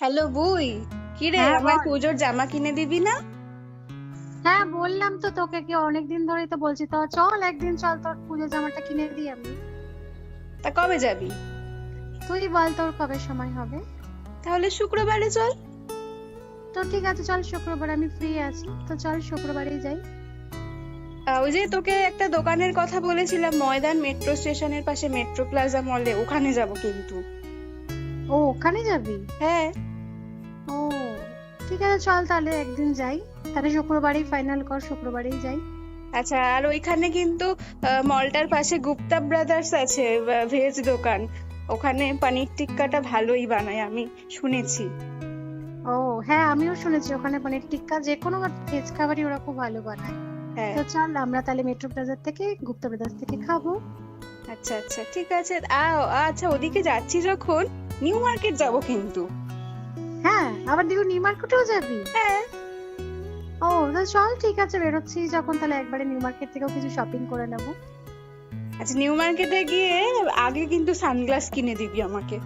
Hello বুই কি রে হ্যাঁ, আমায় বল। পুজোর জামা কিনে দিবি না? হ্যাঁ বললাম তো তোকে কি অনেকদিন ধরেই তো বলছি। তো চল একদিন চল তোর পুজো জামাটা কিনে দিই আমি। তা কবে যাবি? তুই বল তোর কবে সময় হবে। তাহলে শুক্রবারে চল। তো ঠিক আছে চল শুক্রবার আমি ফ্রি আছি। তো চল শুক্রবারেই যাই। আহ, ওই যে তোকে একটা দোকানের কথা বলেছিলাম ময়দান মেট্রো স্টেশনের পাশে মেট্রো প্লাজা মলে ওখানে যাব কিন্তু। ও ওখানে যাবি? হ্যাঁ। ও ঠিক আছে চল তাহলে একদিন যাই। তাহলে শুক্রবারেই ফাইনাল কর শুক্রবারেই যাই। আচ্ছা আর ওইখানে কিন্তু মলটার পাশে গুপ্তা ব্রাদার্স আছে ভেজ দোকান। ওখানে পানির টিক্কাটা ভালোই বানায় আমি শুনেছি। ও হ্যাঁ আমিও শুনেছি ওখানে পনির টিক্কা যে কোনো ভেজ খাবারই ওরা খুব ভালো বানায়। হ্যাঁ। তো চল আমরা তাহলে মেট্রো প্লাজার থেকে গুপ্তা ব্রাদার্স থেকে খাব। আচ্ছা আচ্ছা ঠিক আছে আচ্ছা ওদিকে যাচ্ছি যখন নিউ মার্কেট যাব কিন্তু। আবার দিও নিউ মার্কেটেও যাবি? হ্যাঁ। ও তো চল ঠিক আছে বেরোচ্ছি যখন তাহলে একবারে নিউ মার্কেট থেকেও কিছু শপিং করে নেব। আচ্ছা নিউ মার্কেটে গিয়ে আগে কিন্তু সানগ্লাস কিনে দিবি আমাকে।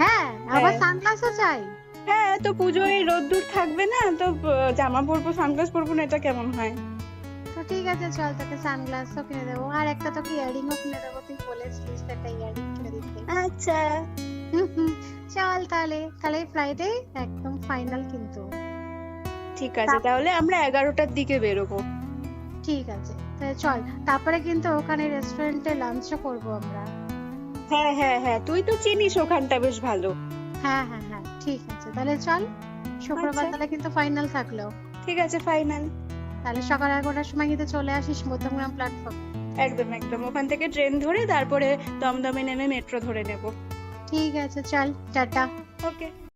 হ্যাঁ আবার হ্যাঁ। সানগ্লাসও চাই। হ্যাঁ তো পুজোয় রোদ্দুর থাকবে না তো জামা পরবো সানগ্লাস পরবো না এটা কেমন হয়? তো ঠিক আছে চল তোকে সানগ্লাসও কিনে দেবো। আর একটা তোকে ইয়ারিংও কিনে দেবো তুই বলেছিলিস তো একটা ইয়ারিং কিনে দিতে। আচ্ছা। চল তাহলে তাহলে ফ্রাইডে একদম ফাইনাল কিন্তু। ঠিক আছে তাহলে আমরা এগারোটার দিকে বেরোবো। ঠিক আছে তাহলে চল তারপরে কিন্তু ওখানে রেস্টুরেন্টে লাঞ্চও করব আমরা। হ্যাঁ হ্যাঁ হ্যাঁ তুই তো চিনিস ওখানটা বেশ ভালো। হ্যাঁ হ্যাঁ হ্যাঁ ঠিক আছে তাহলে চল শুক্রবার আচ্ছা। তাহলে কিন্তু ফাইনাল থাকল। ঠিক আছে ফাইনাল তাহলে সকাল এগারোটার সময় কিন্তু চলে আসিস মধ্যমগ্রাম প্ল্যাটফর্ম একদম একদম ওখান থেকে ট্রেন ধরে তারপরে দমদমে নেমে মেট্রো ধরে নেব। ঠিক আছে চল টাটা। ওকে